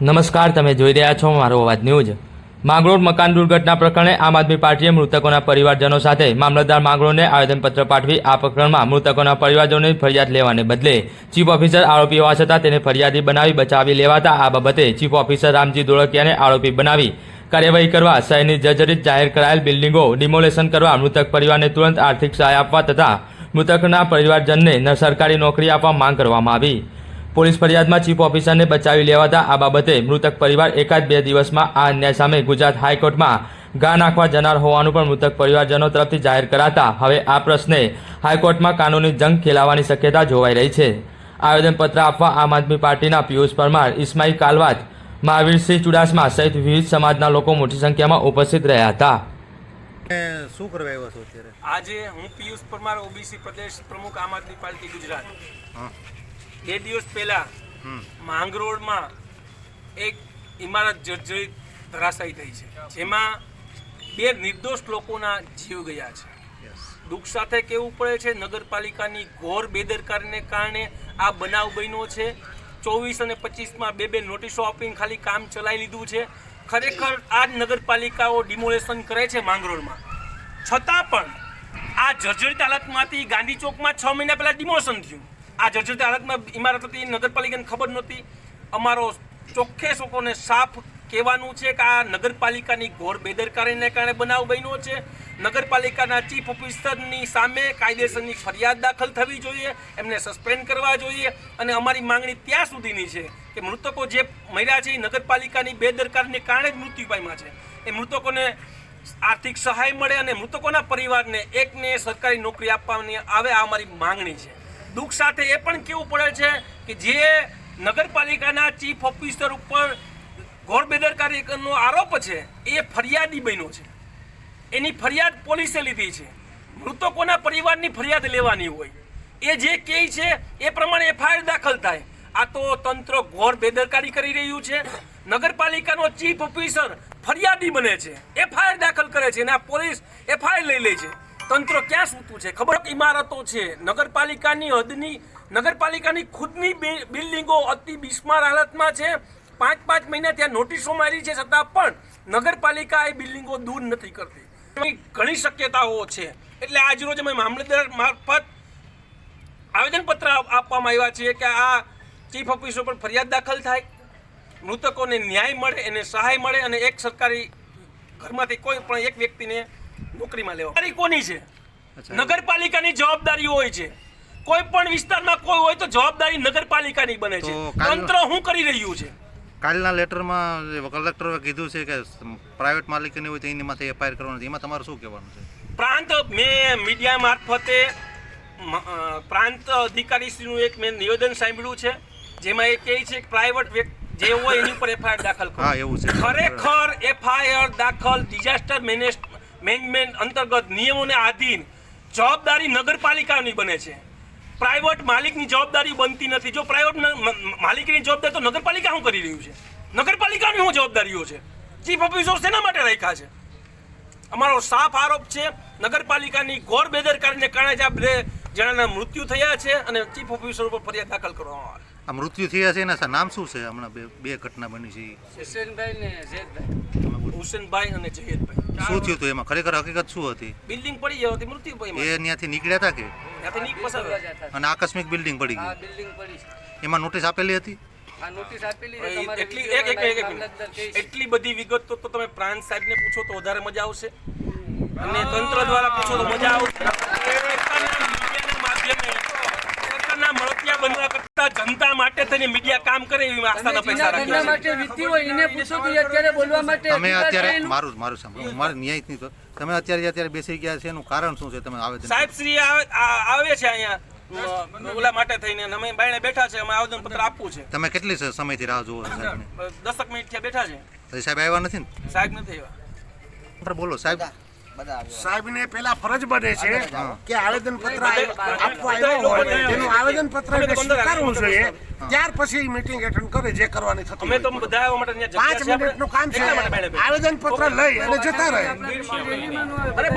નમસ્કાર, તમે જોઈ રહ્યા છો મારો અવાજ ન્યૂઝ. માંગરોળ મકાન દુર્ઘટના પ્રકરણે આમ આદમી પાર્ટીએ મૃતકોના પરિવારજનો સાથે મામલતદાર માંગરોળને આવેદનપત્ર પાઠવી આ પ્રકરણમાં મૃતકોના પરિવારજનોની ફરિયાદ લેવાને બદલે ચીફ ઓફિસર આરોપી હોવા છતાં તેને ફરિયાદી બનાવી, બચાવી લેવાતા આ બાબતે ચીફ ઓફિસર રામજી ધોળકિયાને આરોપી બનાવી કાર્યવાહી કરવા શહેરની જર્જરિત જાહેર કરાયેલ બિલ્ડિંગો ડિમોલેશન કરવા મૃતક પરિવારને તુરંત આર્થિક સહાય આપવા તથા મૃતકના પરિવારજનને સરકારી નોકરી આપવા માંગ કરવામાં આવી. પોલીસ ફરિયાદમાં ચીફ ઓફિસરને બચાવી લેવાતા આ બાબતે મૃતક પરિવાર એકાદ બે દિવસમાં આ અન્યાય સામે ગુજરાત હાઈકોર્ટમાં ગા નાખવા જનાર હોવાનું પણ મૃતક પરિવારજનો તરફથી જાહેર કરાતા હવે આ પ્રશ્ને હાઈકોર્ટમાં કાનૂની જંગ ખેલાવાની શક્યતા જોવાઈ રહી છે. આવેદનપત્ર આપવા આમ આદમી પાર્ટીના પિયુષ પરમાર ઇસ્માઇલ કાલવાત મહાવીરસિંહ ચુડાસમા સહિત વિવિધ સમાજના લોકો મોટી સંખ્યામાં ઉપસ્થિત રહ્યા હતા. શું કરવા આવ્યા છો અત્યારે? આજે હું પિયુષ પરમાર ઓબીસી પ્રદેશ પ્રમુખ આમ આદમી પાર્ટી ગુજરાત. બે દિવસ પહેલા માંગરોળમાં એક ઇમારત જર્જરિત ધરાશાયી થઈ છે. જેમાં બે નિર્દોષ લોકોના જીવ ગયા છે. દુઃખ સાથે કહેવું પડે છે નગરપાલિકાની ઘોર બેદરકારીને કારણે આ બનાવ બન્યો છે. ચોવીસ અને પચીસમાં બે બે નોટિસો આપીને ખાલી કામ ચલાવી લીધું છે. ખરેખર આ જ નગરપાલિકાઓ ડિમોલેશન કરે છે માંગરોળમાં છતાં પણ આ જર્જરિત હાલતમાંથી ગાંધી ચોકમાં છ મહિના પહેલાં ડિમોલેશન થયું. આ જર્જરિત હાલતમાં ઇમારત હતી, નગરપાલિકાને ખબર નહોતી. અમારો ચોખ્ખે લોકોને સાફ કહેવાનું છે કે આ નગરપાલિકાની ઘોર બેદરકારીને કારણે બનાવ બન્યો છે. નગરપાલિકાના ચીફ ઓફિસરની સામે કાયદેસરની ફરિયાદ દાખલ થવી જોઈએ, એમને સસ્પેન્ડ કરવા જોઈએ અને અમારી માંગણી ત્યાં સુધીની છે કે મૃતકો જે મર્યા છે એ નગરપાલિકાની બેદરકારીને કારણે જ મૃત્યુ પામ્યા છે. એ મૃતકોને આર્થિક સહાય મળે અને મૃતકોના પરિવારને એકને સરકારી નોકરી આપવાની આવે, આ અમારી માંગણી છે. દુઃખ સાથે એ પણ કેવું પડે છે કે જે નગરપાલિકાના ચીફ ઓફિસર ઉપર ઘોર બેદરકારીનો આરોપ છે, એ ફરિયાદી બન્યો છે. એની ફરિયાદ પોલીસે લીધી છે. મૃતકોના પરિવારની ફરિયાદ લેવાની હોય. એ જે કહે છે, એ પ્રમાણે એફઆઈઆર દાખલ થાય. આ તો તંત્ર ઘોર બેદરકારી કરી રહ્યું છે. નગરપાલિકાનો ચીફ ઓફિસર ફરિયાદી બને છે. એફઆઈઆર દાખલ કરે છે અને આ પોલીસ એફઆઈઆર લઈ લે છે. તંત્ર ક્યાં સૂતું છે? ખબર ઇમારતો છે. નગરપાલિકાની હદની, નગરપાલિકાની ખુદની બિલ્ડિંગો અતિ બિસ્માર હાલતમાં છે. પાંચ પાંચ મહિના ત્યાં નોટિસો મારી છે, છતાં પણ નગરપાલિકા એ બિલ્ડિંગો દૂર નથી કરતી. ઘણી શક્યતાઓ છે. એટલે આજ રોજ અમે મામલતદાર મારફત આવેદનપત્ર આપવામાં આવ્યા છે કે આ ચીફ ઓફિસર પર ફરિયાદ દાખલ થાય. મૃતકોને ન્યાય મળે, એને સહાય મળે અને એક સરકારી ઘરમાંથી કોઈ પણ એક વ્યક્તિને નોકરીમાં લેવા. જવાબદારી કોની છે? નગરપાલિકાની જવાબદારી હોય છે. કોઈ પણ વિસ્તારમાં કોઈ હોય તો જવાબદારી નગરપાલિકાની બને છે. તંત્ર શું કરી રહ્યું છે? કાલના લેટરમાં કલેક્ટરે કીધું છે કે પ્રાઇવેટ માલિકીની હોય તો એની માથે એફઆઈઆર કરવાનું એમાં તમારું શું કહેવાનું છે? પ્રાંત મેં મીડિયા મારફતે પ્રાંત અધિકારીશ્રીનું એક મેં નિવેદન સાંભળ્યું છે. જેમાં એ કહે છે કે પ્રાઇવેટ જે હોય એની ઉપર એફઆઈઆર દાખલ કરો. હા એવું છે. ખરેખર એફઆઈઆર દાખલ ડિઝાસ્ટર મેનેજમેન્ટ અંતર્ગત નિયમોને આધીન જવાબદારી નગરપાલિકાની બને છે. પ્રાઇવેટ માલિકની જવાબદારી બનતી નથી. જો પ્રાઇવેટ માલિકની જવાબદારી તો નગરપાલિકા શું કરી રહ્યું છે? નગરપાલિકાની શું જવાબદારીઓ છે? ચીફ ઓફિસર શેના માટે રાખ્યા છે? અમારો સાફ આરોપ છે નગરપાલિકાની ઘોર બેદરકારીને કારણે જ આ બે જણાના મૃત્યુ થયા છે અને ચીફ ઓફિસર ઉપર ફરિયાદ દાખલ કરવામાં આવે. આ મૃત્યુ થયા છે એના નામ શું છે? હમણાં બે બે ઘટના બની છે. હુસેનભાઈ ને જયેદભાઈ હુસેનભાઈ અને જયેદભાઈ શું થયું હતું એમાં? ખરેખર હકીકત શું હતી? બિલ્ડિંગ પડી ગઈ હતી મૃત્યુ એ ત્યાંથી નીકળ્યા હતા કે? ત્યાંથી નીક પસાર ફરવા થયા. જતા હતા. અને આકસ્મિક બિલ્ડિંગ પડી ગઈ બિલ્ડિંગ પડી એમાં નોટિસ આપેલી હતી? આ નોટિસ આપેલી છે એ તમારે એટલી એક એક એક એક મામલતદાર કહે મિનિટ. છે. એટલી બધી વિગત તો તો તમે પ્રાંત સાહેબને પૂછો તો વધારે મજા આવશે. અને તંત્ર દ્વારા પૂછો તો મજા આવશે. જનતા મીડિયા કામ કરે એવી આસ્થાના પૈસા રાખે માટે વીતી હોય એને પૂછો કે અત્યારે બોલવા માટે તમે અત્યારે મારું મારું સાંભળો. મારે ન્યાય નહીં તો તમે અત્યારે અત્યારે બેસી ગયા છે એનું કારણ શું છે તમે આવેદન સાહેબ શ્રી આવે આવે છે અહીંયા ઓલા માટે થઈને અમે બાયણે બેઠા છે અમે આવેદન પત્ર આપવું છે. તમે કેટલી સમયથી રાહ જોવો છો સાહેબને દસક મિનિટ થયા બેઠા છે. સાહેબ આવ્યા નથી ને? સાહેબ નથી આવ્યા. બોલો સાહેબ. સાહેબને પેલા ફરજ બને છે કે આવેદન પત્ર આપવા આવ્યો હોય તેનું આવેદન પત્ર સ્વીકારવું જોઈએ. ત્યાર પછી મીટિંગ એટેન્ડ કરે જે કરવાની થતી અમે તો બધા માટે પાંચ મિનિટનું કામ છે. આવેદન પત્ર લઈ અને જતા રહે. અરે